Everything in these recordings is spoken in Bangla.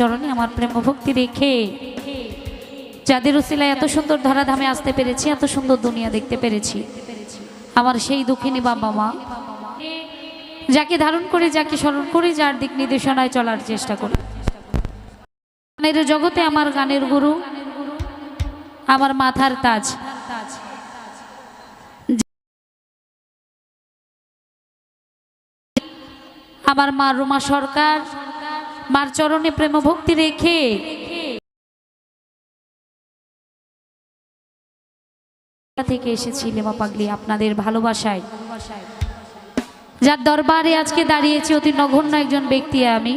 চরণে আমার প্রেম ভক্তি রেখে যাদের উসিলায় এত সুন্দর ধরাধামে আসতে পেরেছি, এত সুন্দর দুনিয়া দেখতে পেরেছি। আমার সেই দুঃখিনী বাবা মা, যাকে ধারণ করে, যাকে স্মরণ করে, যার দিক নির্দেশনায় চলার চেষ্টা করি। গানের জগতে আমার গানের গুরু, আমার মাথার তাজ। আমার মা রুমা সরকার মার চরণে প্রেম ভক্তি রেখে থেকে এসেছি লেমা পাগলি? আপনাদের ভালোবাসায়। যার দরবারে আজকে দাঁড়িয়েছি, অতি নগণ্য একজন ব্যক্তি আমি।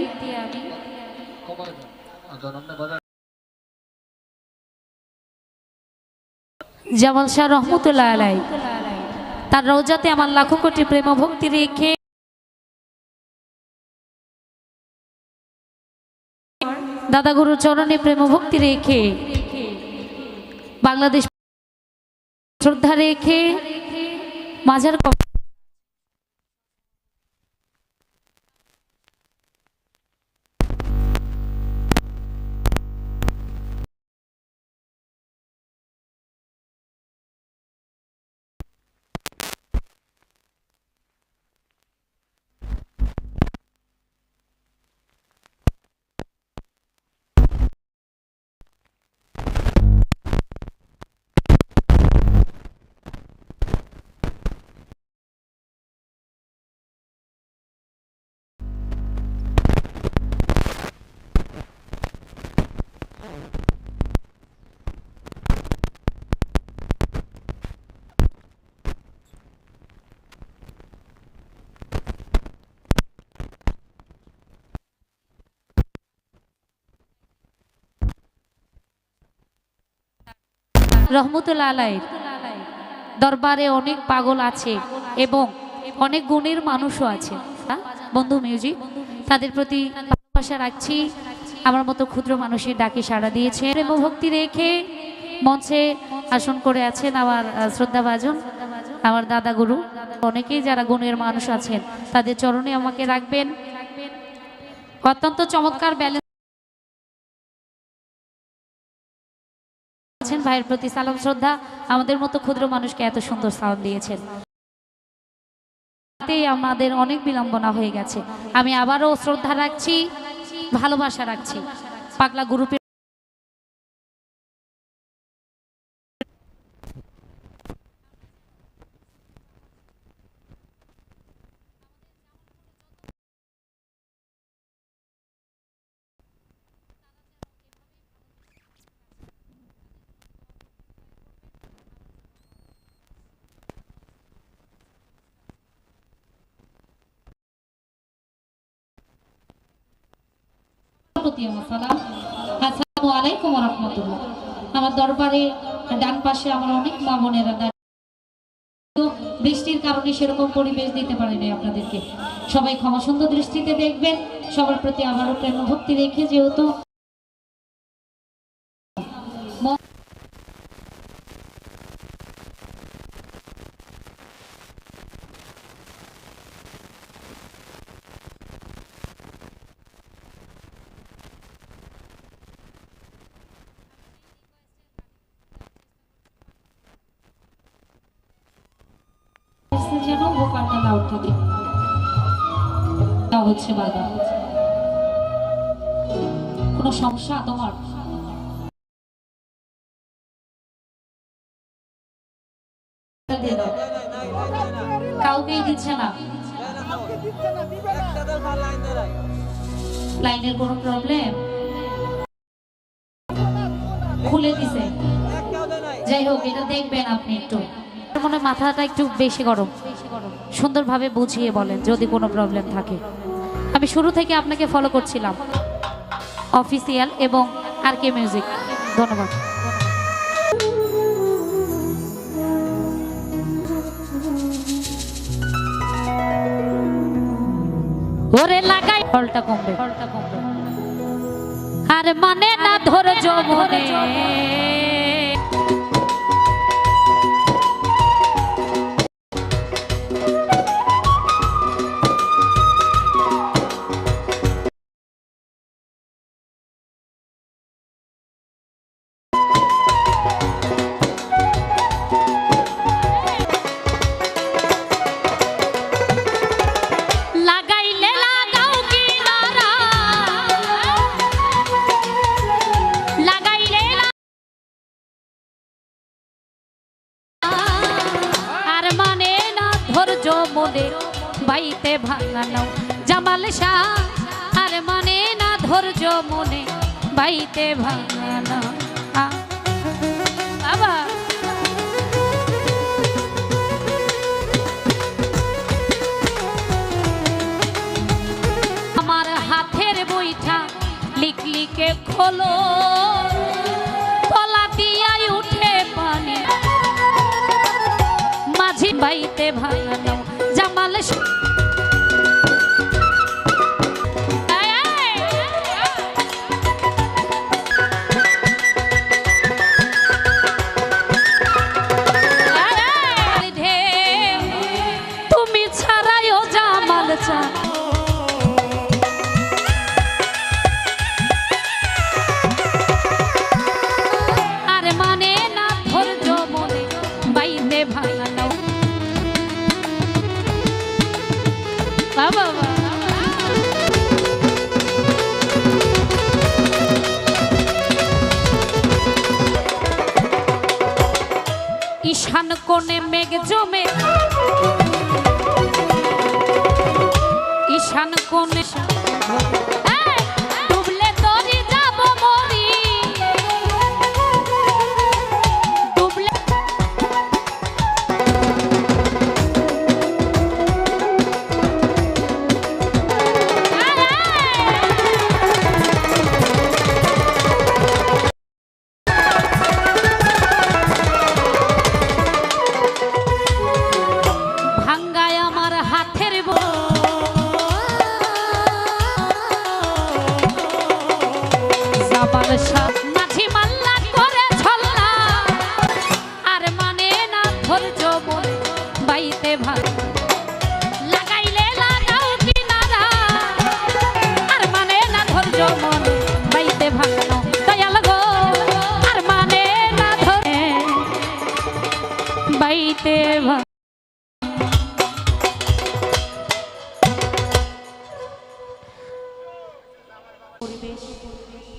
জামাল শাহ রহমতুল্লাহ আলাই তার রোজাতে আমার লাখো কোটি প্রেম ভক্তি রেখে দাদা গুরু চরণে প্রেম ভক্তি রেখে বাংলাদেশ শ্রদ্ধা রেখে মাঝার রহমতুল্লাহ আলাইয়ের দরবারে অনেক পাগল আছে এবং অনেক গুণের মানুষও আছে? বন্ধু মিউজিক, তাদের প্রতি ভালোবাসা রাখছি। আমার মতো ক্ষুদ্র মানুষের ডাকে সাড়া দিয়েছে। প্রেম ভক্তি রেখে মঞ্চে আসন করে আছেন আমার শ্রদ্ধাভাজন, আমার দাদা গুরু। অনেকেই যারা গুণের মানুষ আছেন, তাদের চরণে আমাকে রাখবেন। অত্যন্ত চমৎকার ব্যালেন্স আছেন ভাইয়ের প্রতি সালাম, শ্রদ্ধা। আমাদের মতো ক্ষুদ্র মানুষকে এত সুন্দর সালাম দিয়েছেন। আমাদের অনেক বিলম্বনা হয়ে গেছে। আমি আবারও শ্রদ্ধা রাখছি, ভালোবাসা রাখছি। পাগলা গ্রুপের আমার দরবারে ডান পাশে আমার অনেক মা বোনেরা বৃষ্টির কারণে সেরকম পরিবেশ দিতে পারিনি আপনাদেরকে। সবাই ক্ষমা দৃষ্টিতে দেখবেন। সবার প্রতি আমারও প্রেম ভক্তি রেখে যেহেতু ম- যেন ভোকালটা লাউড থাকে তা হচ্ছে বারবার। কোনো সমস্যা তোমার? কাউকেই দিচ্ছে না। লাইনের কোনো প্রবলেম? খুলে দিছে। যাই হোক, এটা দেখবেন আপনি একটু। মনে মাথাটা একটু বেশি গরম। সুন্দরভাবে বুঝিয়ে বলেন যদি কোনো প্রবলেম থাকে। আমি শুরু থেকে আপনাকে ফলো করছিলাম। অফিসিয়াল এবং আর কে মিউজিক ধন্যবাদ। ওরে লাগাই। ফলটা কমবে। ফলটা কমবে আর মানে না মনে মনে বাইতে ভাঙানো বাবা। আমার হাতের বইটা লিক লিকে খোলো, তলা দিয়াই উঠে পানি। মাঝি বাইতে ভাঙানো বাবা ঈশান কোণে মেঘ জমে।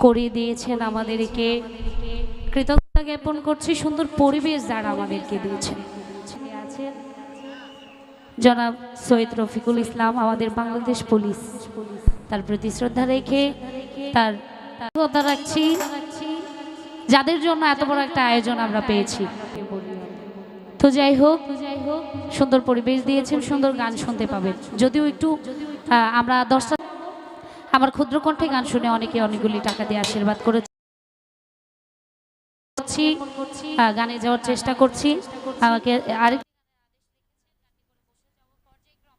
করে দিয়েছেন আমাদেরকে। কৃতজ্ঞতা জ্ঞাপন করছি, সুন্দর পরিবেশ যারা আমাদেরকে দিয়েছেন। জনাব সৈয়দ রফিকুল ইসলাম, আমাদের বাংলাদেশ পুলিশ, তার প্রতি শ্রদ্ধা রেখে তার রাখছি। যাদের জন্য এত বড় একটা আয়োজন আমরা পেয়েছি। তো যাই হোক, সুন্দর পরিবেশ দিয়েছেন, সুন্দর গান শুনতে পাবেন। যদিও একটু আমরা দশটা আমার ক্ষুদ্র কণ্ঠে গান শুনে অনেকে অনেকগুলি টাকা দিয়ে আশীর্বাদ করেছে। গানে যাওয়ার চেষ্টা করছি। আমাকে আরেক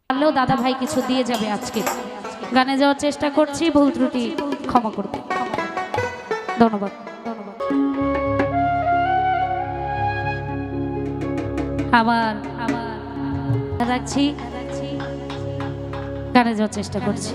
পারলেও দাদা ভাই কিছু দিয়ে যাবে আজকে। গানে যাওয়ার চেষ্টা করছি, ভুল ত্রুটি ক্ষমা করবে ধন্যবাদ। ধন্যবাদ আবার আবার রাখছি। গানে যাওয়ার চেষ্টা করছি।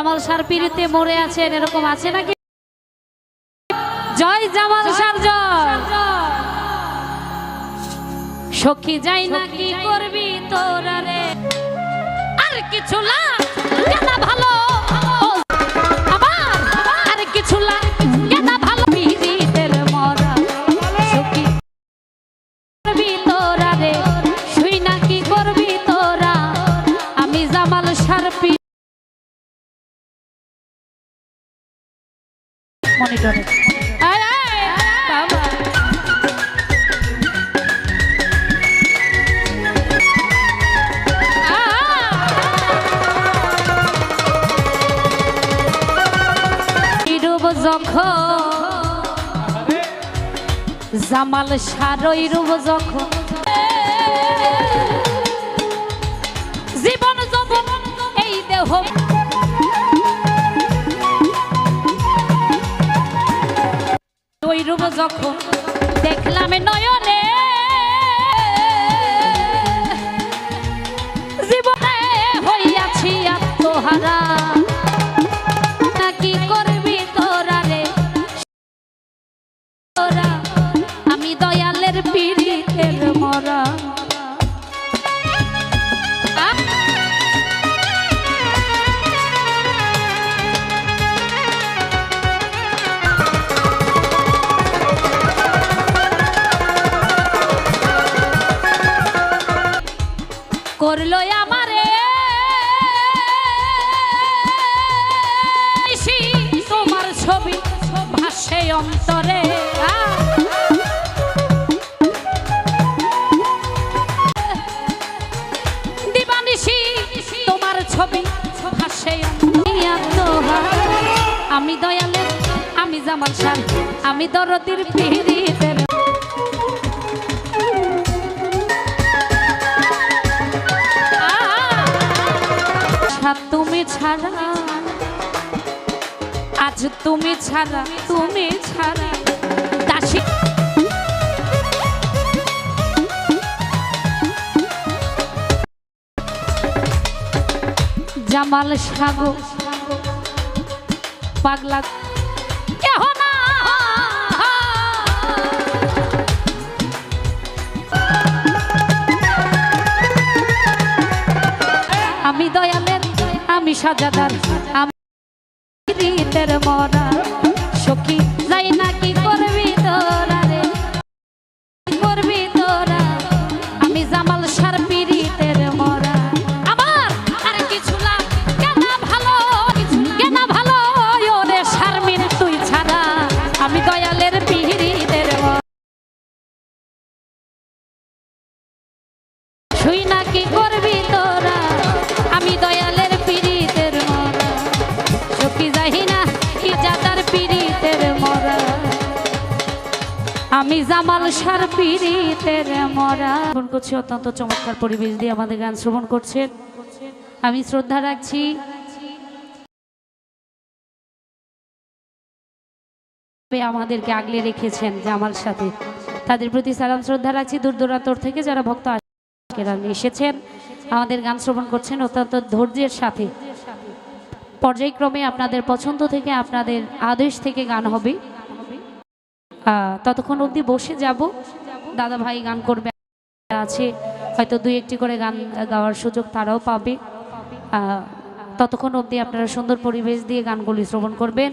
জামাল সার পিড়িতে মরে আছেন এরকম আছে নাকি? জয় জামাল সার জয়। সখী যাই না কি করবি তোরা রে? আর কিছু না ভালো মনিটরে। জামাল সারই রূপ যখন জীবন যখন এই দেহ রূপ যখন দেখলাম নয়নে অন্তরে তোমার ছবি আমি দয়ালে আমি জামাল সার আমি দরদির পিড়িতের তুমি ছাড়া তুমি ছাড়া। দাসী। জামাল সাগো। পাগলা। আমি দয়ালের আমি সাজাদার রীতের মরা। সখী, যাই না করবি তোরা রে? করবি তোরা? আমি জামাল সার পিরিতের মরা। আমার আর কিছু কেন ভালো ভালো, ওরে শারমিন তুই ছাড়া। আমি দয়ালের শুই না কি করবি আমি জামাল সার পিরিতের মরা। শ্রবণ করছি, অত্যন্ত চমৎকার পরিবেশ দিয়ে আমাদের গান শ্রবণ করছেন। আমি শ্রদ্ধা রাখছি। আমাদেরকে আগলে রেখেছেন জামাল সাথে। তাদের প্রতি সালাম, শ্রদ্ধা রাখছি। দূর দূরান্তর থেকে যারা ভক্ত এসেছেন। আমাদের গান শ্রবণ করছেন অত্যন্ত ধৈর্যের সাথে। পর্যায়ক্রমে আপনাদের পছন্দ থেকে আপনাদের আদেশ থেকে গান হবে। ততক্ষণ অবধি বসে যাব। দাদা ভাই গান করবে, আছে। হয়তো দুই একটি করে গান গাওয়ার সুযোগ তারাও পাবে। ততক্ষণ অবধি আপনারা সুন্দর পরিবেশ দিয়ে গানগুলি শ্রবণ করবেন।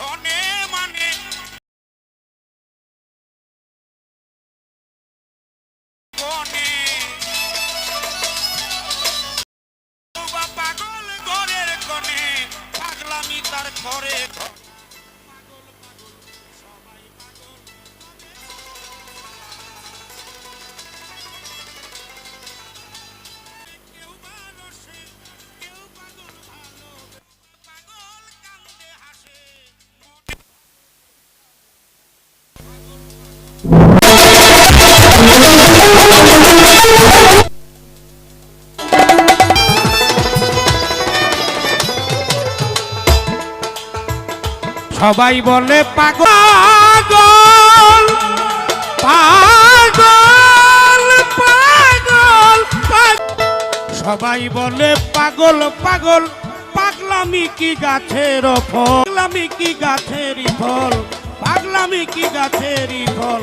পাগল সবাই বলে পাগল পাগল পাগল সবাই বলে পাগল পাগল, পাগলামি কি গাছের ফল, পাগলামি কি গাছের ফল? পাগলামি কি গাছেরই ফল?